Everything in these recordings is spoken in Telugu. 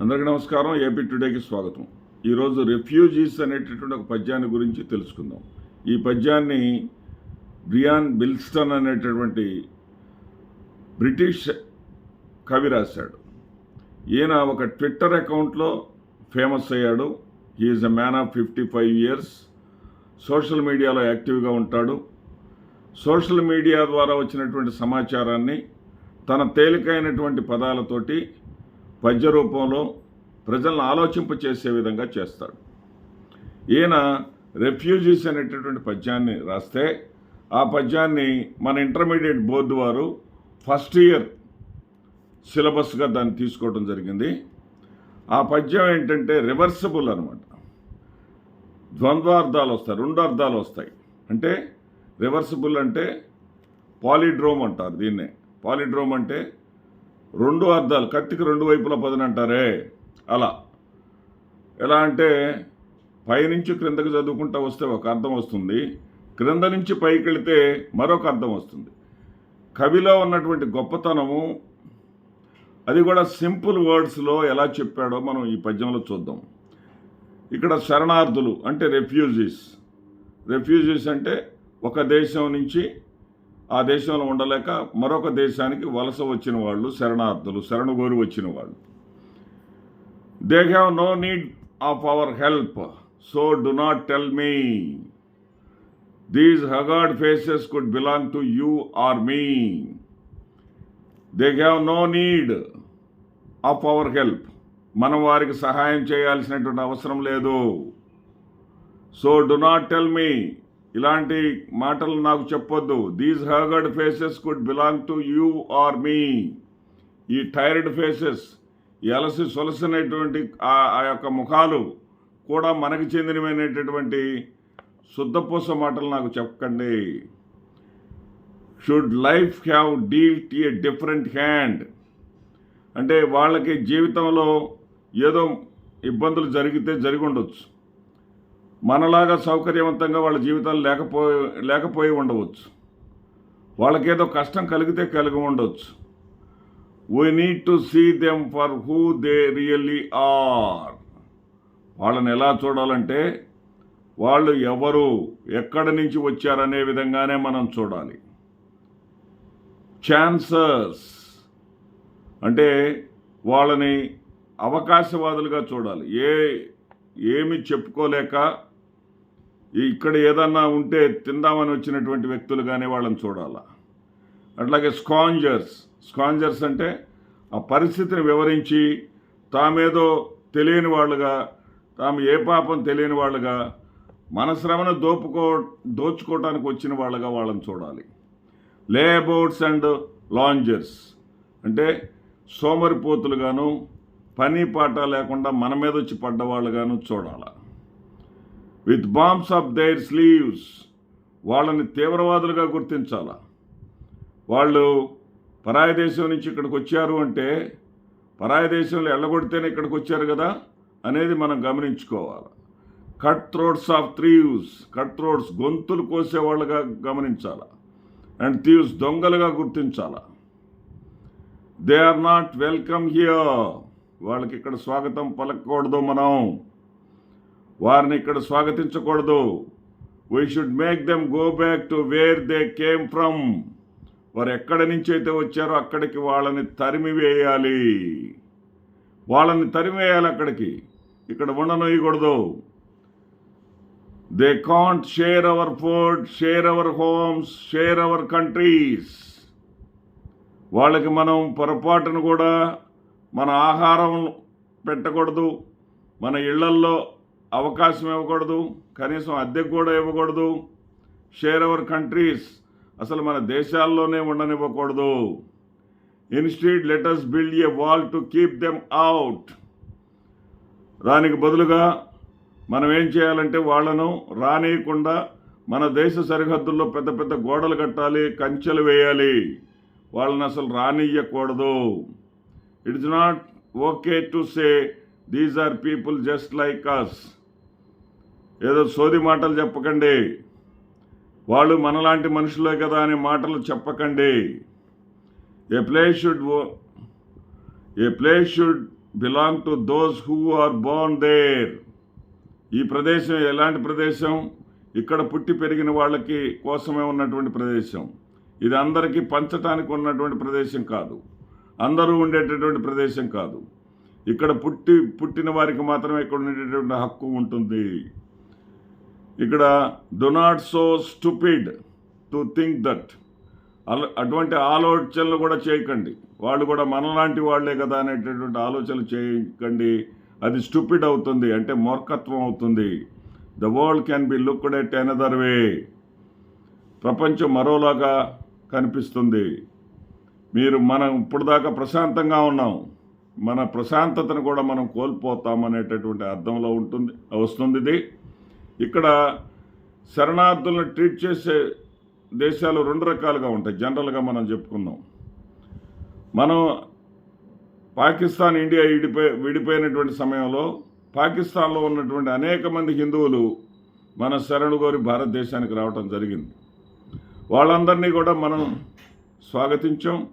అందరికీ నమస్కారం. ఏపీ టుడేకి స్వాగతం. ఈరోజు రెఫ్యూజీస్ అనేటటువంటి ఒక పద్యాన్ని గురించి తెలుసుకుందాం. ఈ పద్యాన్ని బ్రియాన్ బిల్స్టన్ అనేటటువంటి బ్రిటిష్ కవి రాశాడు. ఈయన ఒక ట్విట్టర్ అకౌంట్లో ఫేమస్ అయ్యాడు. He is a man of fifty five years. Social మీడియాలో యాక్టివ్గా ఉంటాడు. సోషల్ మీడియా ద్వారా వచ్చినటువంటి సమాచారాన్ని తన తేలికైనటువంటి పదాలతోటి పద్య రూపంలో ప్రజలను ఆలోచింపచేసే విధంగా చేస్తాడు. ఈయన రెఫ్యూజీస్ అనేటటువంటి పద్యాన్ని రాస్తే ఆ పద్యాన్ని మన ఇంటర్మీడియట్ బోర్డు వారు ఫస్ట్ ఇయర్ సిలబస్గా దాన్ని తీసుకోవడం జరిగింది. ఆ పద్యం ఏంటంటే రివర్సిబుల్ అనమాట ద్వంద్వార్థాలు వస్తాయి రెండు అర్థాలు వస్తాయి. అంటే రివర్సిబుల్ అంటే పాలిడ్రోమ్ అంటారు దీన్నే. పాలిడ్రోమ్ అంటే రెండు అర్థాలు కత్తికి రెండు వైపుల పదును అంటారే అలా. ఎలా అంటే పైనుంచి క్రిందకి చదువుకుంటా వస్తే ఒక అర్థం వస్తుంది క్రింద నుంచి పైకి వెళితే మరొక అర్థం వస్తుంది. కవిలో ఉన్నటువంటి గొప్పతనము అది కూడా సింపుల్ వర్డ్స్లో ఎలా చెప్పాడో మనం ఈ పద్యంలో చూద్దాం. ఇక్కడ శరణార్థులు అంటే రెఫ్యూజీస్ రెఫ్యూజీస్ అంటే ఒక దేశం నుంచి ఆ దేశంలో ఉండలేక మరొక దేశానికి వలస వచ్చిన వాళ్ళు శరణార్థులు శరణుగోరు వచ్చిన వాళ్ళు. They have no need of our help so do not tell me these haggard faces could belong to you or me they have no need of our help మనం వారికి సహాయం చేయాల్సినటువంటి అవసరం లేదు. So do not tell me ఇలాంటి మాటలు నాకు చెప్పొద్దు. These haggard faces could belong to you or me ఈ టైర్డ్ ఫేసెస్ ఎలసి సొలసినటువంటి ఆ యొక్క ముఖాలు కూడా మనకు చెందినమైనటువంటి శుద్ధపూస మాటలు నాకు చెప్పకండి. Should life have dealt a different hand అంటే వాళ్ళకి జీవితంలో ఏదో ఇబ్బందులు జరిగితే జరిగి ఉండొచ్చు. మనలాగా సౌకర్యవంతంగా వాళ్ళ జీవితాలు లేకపో లేకపోయి ఉండవచ్చు. వాళ్ళకేదో కష్టం కలిగితే కలిగి ఉండవచ్చు we need to see them for who they really are వాళ్ళని ఎలా చూడాలంటే వాళ్ళు ఎవరు ఎక్కడి నుంచి వచ్చారనే విధంగానే మనం చూడాలి. ఛాన్సర్స్ అంటే వాళ్ళని అవకాశవాదులుగా చూడాలి. ఏ ఏమి చెప్పుకోలేక ఇక్కడ ఏదన్నా ఉంటే తిందామని వచ్చినటువంటి వ్యక్తులుగానే వాళ్ళని చూడాలా? అట్లాగే స్కాంజర్స్ స్కాంజర్స్ అంటే ఆ పరిస్థితిని వివరించి తామేదో తెలియని వాళ్ళుగా తాము ఏ పాపం తెలియని వాళ్ళుగా మన శ్రమను దోపుకో దోచుకోవటానికి వచ్చిన వాళ్ళగా వాళ్ళని చూడాలి. లేబౌట్స్ అండ్ లాంజర్స్ అంటే సోమరిపోతులుగాను పని పాట లేకుండా మన మీద వచ్చి పడ్డవాళ్ళుగాను చూడాలి? With bombs of their sleeves. వాళ్ళని తీవ్రవాదులుగా గుర్తించాల? వాళ్ళు పరాయ దేశం నుంచి ఇక్కడికి వచ్చారు అంటే పరాయ దేశంలో ఎల్లగొడితేనే ఇక్కడికి వచ్చారు కదా అనేది మనం గమనించుకోవాలి. Cut throats of thieves cut throats గొంతులు కోసేవాళ్ళుగా గమనించాలి? అండ్ థీవ్స్ దొంగలుగా గుర్తించాల? They are not welcome here. వాళ్ళకి ఇక్కడ స్వాగతం పలకూడదు మనం. వారిని ఇక్కడ స్వాగతించకూడదు. We should make them go back to where they came from వారు ఎక్కడి నుంచి అయితే వచ్చారో అక్కడికి వాళ్ళని తరిమి వేయాలి వాళ్ళని తరిమేయాలి అక్కడికి. ఇక్కడ ఉండనొయ్యకూడదు they can't share our food share our homes share our countries వాళ్ళకి మనం పొరపాటును కూడా మన ఆహారం పెట్టకూడదు. మన ఇళ్ళల్లో అవకాశం ఇవ్వకూడదు. కనీసం అద్దెకు కూడా ఇవ్వకూడదు. షేర్ అవర్ కంట్రీస్ అసలు మన దేశాల్లోనే ఉండనివ్వకూడదు. Instead let us build a wall to keep them out దానికి బదులుగా మనం ఏం చేయాలంటే వాళ్ళను రానియకుండా మన దేశ సరిహద్దుల్లో పెద్ద పెద్ద గోడలు కట్టాలి కంచెలు వేయాలి. వాళ్ళని అసలు రానియ్యకూడదు it's not okay to say these are people just like us ఏదో సోది మాటలు చెప్పకండి. వాళ్ళు మనలాంటి మనుషులే కదా అనే మాటలు చెప్పకండి. A place should a place should belong to those who are born there. ఈ ప్రదేశం ఎలాంటి ప్రదేశం? ఇక్కడ పుట్టి పెరిగిన వాళ్ళకి కోసమే ఉన్నటువంటి ప్రదేశం. ఇది అందరికీ పంచటానికి ఉన్నటువంటి ప్రదేశం కాదు. అందరూ ఉండేటటువంటి ప్రదేశం కాదు. ఇక్కడ పుట్టి పుట్టిన వారికి మాత్రమే ఇక్కడ ఉండేటటువంటి హక్కు ఉంటుంది. ఇక్కడ do not so stupid to think that అటువంటి ఆలోచనలు కూడా చేయకండి. వాళ్ళు కూడా మనలాంటి వాళ్ళే కదా అనేటటువంటి ఆలోచనలు చేయకండి. అది స్టూపిడ్ అవుతుంది అంటే మూర్ఖత్వం అవుతుంది. The world can be looked at another way ప్రపంచం మరోలాగా కనిపిస్తుంది. మీరు మనం ఇప్పటిదాకా ప్రశాంతంగా ఉన్నాం. మన ప్రశాంతతను కూడా మనం కోల్పోతాం అనేటటువంటి అర్థంలో ఉంటుంది వస్తుంది ఇది. ఇక్కడ శరణార్థులను ట్రీట్ చేసే దేశాలు రెండు రకాలుగా ఉంటాయి. జనరల్గా మనం చెప్పుకుందాం. మనం పాకిస్తాన్ ఇండియా విడిపోయి విడిపోయినటువంటి సమయంలో పాకిస్తాన్లో ఉన్నటువంటి అనేక మంది హిందువులు మన శరణు కోరి భారతదేశానికి రావటం జరిగింది. వాళ్ళందరినీ కూడా మనం స్వాగతించాం.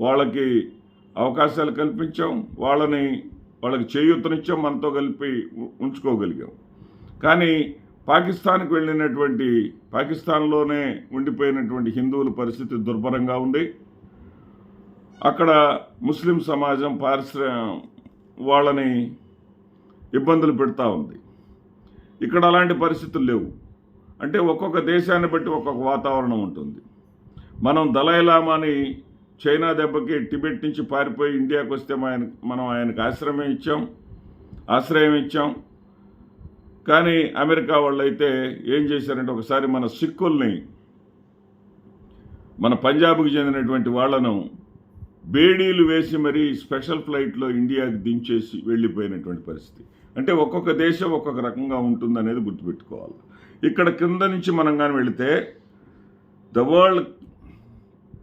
వాళ్ళకి అవకాశాలు కల్పించాం. వాళ్ళని వాళ్ళకి చేయూతనిచ్చాం. మనతో కలిపి ఉంచుకోగలిగాం. కానీ పాకిస్తాన్కి వెళ్ళినటువంటి పాకిస్తాన్లోనే ఉండిపోయినటువంటి హిందువుల పరిస్థితి దుర్భరంగా ఉంది. అక్కడ ముస్లిం సమాజం పారిశ్ర వాళ్ళని ఇబ్బందులు పెడతా ఉంది. ఇక్కడ అలాంటి పరిస్థితులు లేవు. అంటే ఒక్కొక్క దేశాన్ని బట్టి ఒక్కొక్క వాతావరణం ఉంటుంది. మనం దలైలామాని చైనా దెబ్బకి టిబెట్ నుంచి పారిపోయి ఇండియాకు వస్తే ఆయన మనం ఆయనకు ఆశ్రయం ఇచ్చాం ఆశ్రయం ఇచ్చాం. కానీ అమెరికా వాళ్ళు అయితే ఏం చేశారంటే ఒకసారి మన సిక్కుల్ని మన పంజాబ్కి చెందినటువంటి వాళ్ళను బేడీలు వేసి మరీ స్పెషల్ ఫ్లైట్లో ఇండియాకి దించేసి వెళ్ళిపోయినటువంటి పరిస్థితి. అంటే ఒక్కొక్క దేశం ఒక్కొక్క రకంగా ఉంటుందనేది గుర్తుపెట్టుకోవాలి. ఇక్కడ కింద నుంచి మనం కానీ వెళితే the world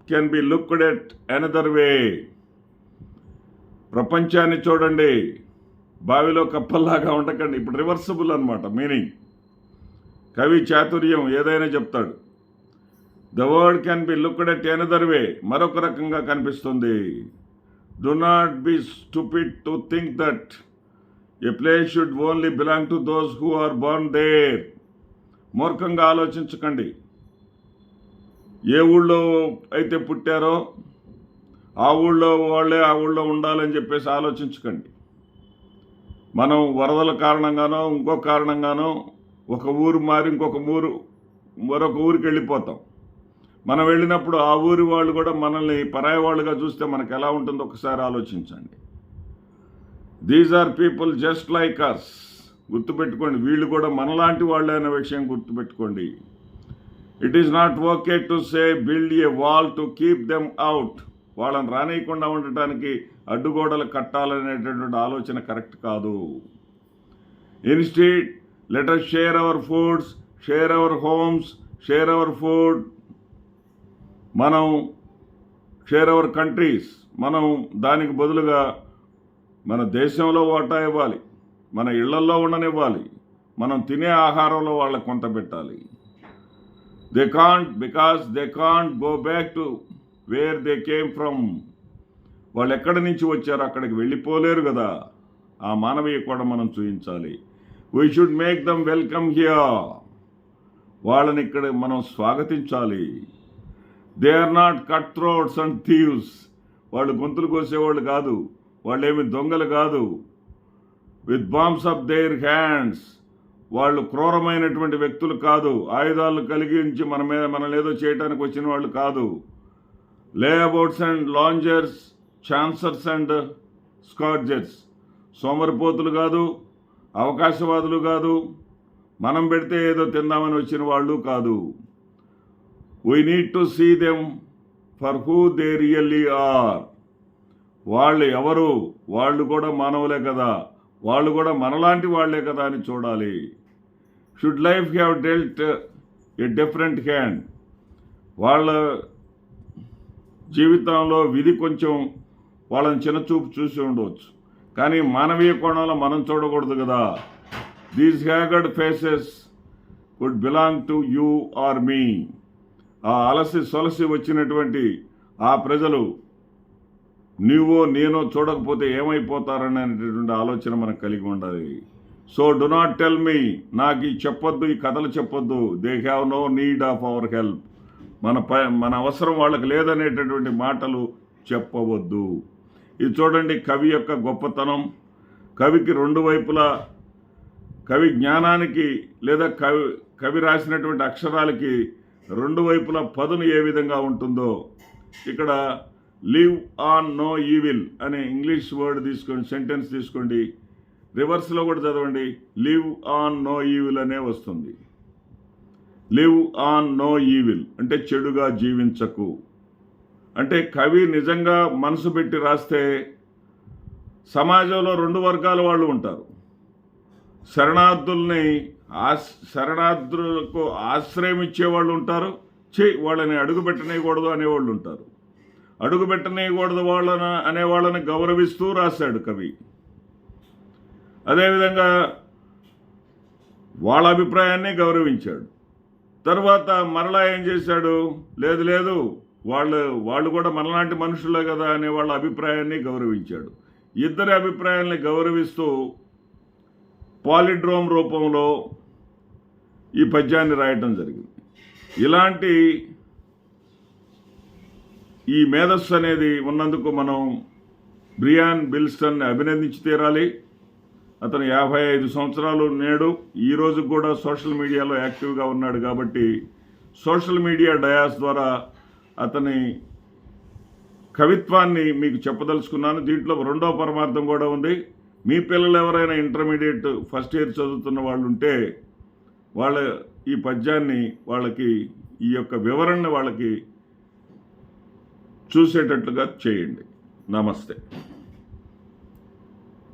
can be looked at another way. ప్రపంచాన్ని చూడండి. బావిలో కప్పల్లాగా ఉండకండి. ఇప్పుడు రివర్సబుల్ అనమాట మీనింగ్ కవి చాతుర్యం ఏదైనా చెప్తాడు. The world can be looked at another way మరొక రకంగా కనిపిస్తుంది. Do not be stupid to think that a place should only belong to those who are born there మూర్ఖంగా ఆలోచించకండి. ఏ ఊళ్ళో అయితే పుట్టారో ఆ ఊళ్ళో వాళ్ళే ఆ ఊళ్ళో ఉండాలని చెప్పేసి ఆలోచించకండి. మనం వరదల కారణంగానో ఇంకో కారణంగానో ఒక ఊరు మారి ఇంకొక ఊరు మరొక ఊరికి వెళ్ళిపోతాం. మనం వెళ్ళినప్పుడు ఆ ఊరి వాళ్ళు కూడా మనల్ని పరాయి వాళ్ళుగా చూస్తే మనకు ఎలా ఉంటుందో ఒకసారి ఆలోచించండి. These are people just like us గుర్తుపెట్టుకోండి వీళ్ళు కూడా మనలాంటి వాళ్ళే అనే విషయం గుర్తుపెట్టుకోండి. It is not okay to say build a wall to keep them out వాళ్ళని రానియకుండా ఉండటానికి అడ్డుగోడలు కట్టాలనేటటువంటి ఆలోచన కరెక్ట్ కాదు. Instead let us share our foods share our homes share our food. మనం షేర్ అవర్ కంట్రీస్ మనం దానికి బదులుగా మన దేశంలో వాటా ఇవ్వాలి మన ఇళ్ళల్లో ఉండనివ్వాలి మనం తినే ఆహారంలో వాళ్ళకు కొంత పెట్టాలి. They can't because they can't go back to where they came from వాళ్ళు ఎక్కడి నుంచి వచ్చారో అక్కడికి వెళ్ళిపోలేరు కదా. ఆ మానవీయ కూడా మనం చూపించాలి. We should make them welcome here వాళ్ళని ఇక్కడ మనం స్వాగతించాలి. They are not cut throats and thieves వాళ్ళు గొంతులు కోసేవాళ్ళు కాదు. వాళ్ళు ఏమి దొంగలు కాదు. With bombs of their hands వాళ్ళు క్రూరమైనటువంటి వ్యక్తులు కాదు. ఆయుధాలు కలిగించి మన మీద మనల్ని ఏదో చేయడానికి వచ్చిన వాళ్ళు కాదు. Layabouts and loungers chancers and scroungers సోమరిపోతులు కాదు అవకాశవాదులు కాదు మనం పెడితే ఏదో తిందామని వచ్చిన వాళ్ళు కాదు. We need to see them for who they really are వాళ్ళు ఎవరు? వాళ్ళు కూడా మానవులే కదా. వాళ్ళు కూడా మనలాంటి వాళ్ళే కదా అని చూడాలి. Should life have dealt a different hand వాళ్ళ జీవితంలో విధి కొంచెం వాళ్ళని చిన్నచూపు చూసి ఉండవచ్చు. కానీ మానవీయ కోణంలో మనం చూడకూడదు కదా. These haggard faces would belong to you or me ఆ అలసి సొలసి వచ్చినటువంటి ఆ ప్రజలు నువ్వో నేనో చూడకపోతే ఏమైపోతారనేటటువంటి ఆలోచన మనకు కలిగి ఉండాలి. So do not tell me నాకు ఈ చెప్పొద్దు ఈ కథలు చెప్పొద్దు. They have no need of our help మన ప మన అవసరం వాళ్ళకి లేదనేటటువంటి మాటలు చెప్పవద్దు. ఇది చూడండి కవి యొక్క గొప్పతనం. కవికి రెండు వైపులా కవి జ్ఞానానికి లేదా కవి కవి రాసినటువంటి అక్షరాలకి రెండు వైపులా పదును ఏ విధంగా ఉంటుందో. ఇక్కడ లివ్ ఆన్ నో ఈవిల్ అనే ఇంగ్లీష్ వర్డ్ తీసుకోండి సెంటెన్స్ తీసుకోండి. రివర్స్లో కూడా చదవండి లివ్ ఆన్ నో ఈవిల్ అనే వస్తుంది. లివ్ ఆన్ నో ఈవిల్ అంటే చెడుగా జీవించకు. అంటే కవి నిజంగా మనసు పెట్టి రాస్తే సమాజంలో రెండు వర్గాల వాళ్ళు ఉంటారు. శరణార్థుల్ని ఆశ్ శరణార్థులకు ఆశ్రయం ఇచ్చేవాళ్ళు ఉంటారు. చే వాళ్ళని అడుగు పెట్టనేయకూడదు అనేవాళ్ళు ఉంటారు. అడుగు పెట్టనేయకూడదు వాళ్ళని అనే వాళ్ళని గౌరవిస్తూ రాశాడు కవి. అదేవిధంగా వాళ్ళ అభిప్రాయాన్ని గౌరవించాడు. తర్వాత మరలా ఏం చేశాడు? లేదు లేదు. వాళ్ళు వాళ్ళు కూడా మనలాంటి మనుషులే కదా అనే వాళ్ళ అభిప్రాయాన్ని గౌరవించాడు. ఇద్దరి అభిప్రాయాల్ని గౌరవిస్తూ పాలిడ్రోమ్ రూపంలో ఈ పద్యాన్ని రాయటం జరిగింది. ఇలాంటి ఈ మేధస్సు అనేది ఉన్నందుకు మనం బ్రియాన్ బిల్స్టన్ని అభినందించి తీరాలి. అతను యాభై ఐదు సంవత్సరాలు నేడు ఈరోజు కూడా సోషల్ మీడియాలో యాక్టివ్గా ఉన్నాడు కాబట్టి సోషల్ మీడియా డయాస్ ద్వారా అతని కవిత్వాన్ని మీకు చెప్పదలుచుకున్నాను. దీంట్లో రెండో పరమార్థం కూడా ఉంది. మీ పిల్లలు ఎవరైనా ఇంటర్మీడియట్ ఫస్ట్ ఇయర్ చదువుతున్న వాళ్ళు ఉంటే వాళ్ళ ఈ పద్యాన్ని వాళ్ళకి ఈ యొక్క వివరణని వాళ్ళకి చూసేటట్లుగా చేయండి. నమస్తే.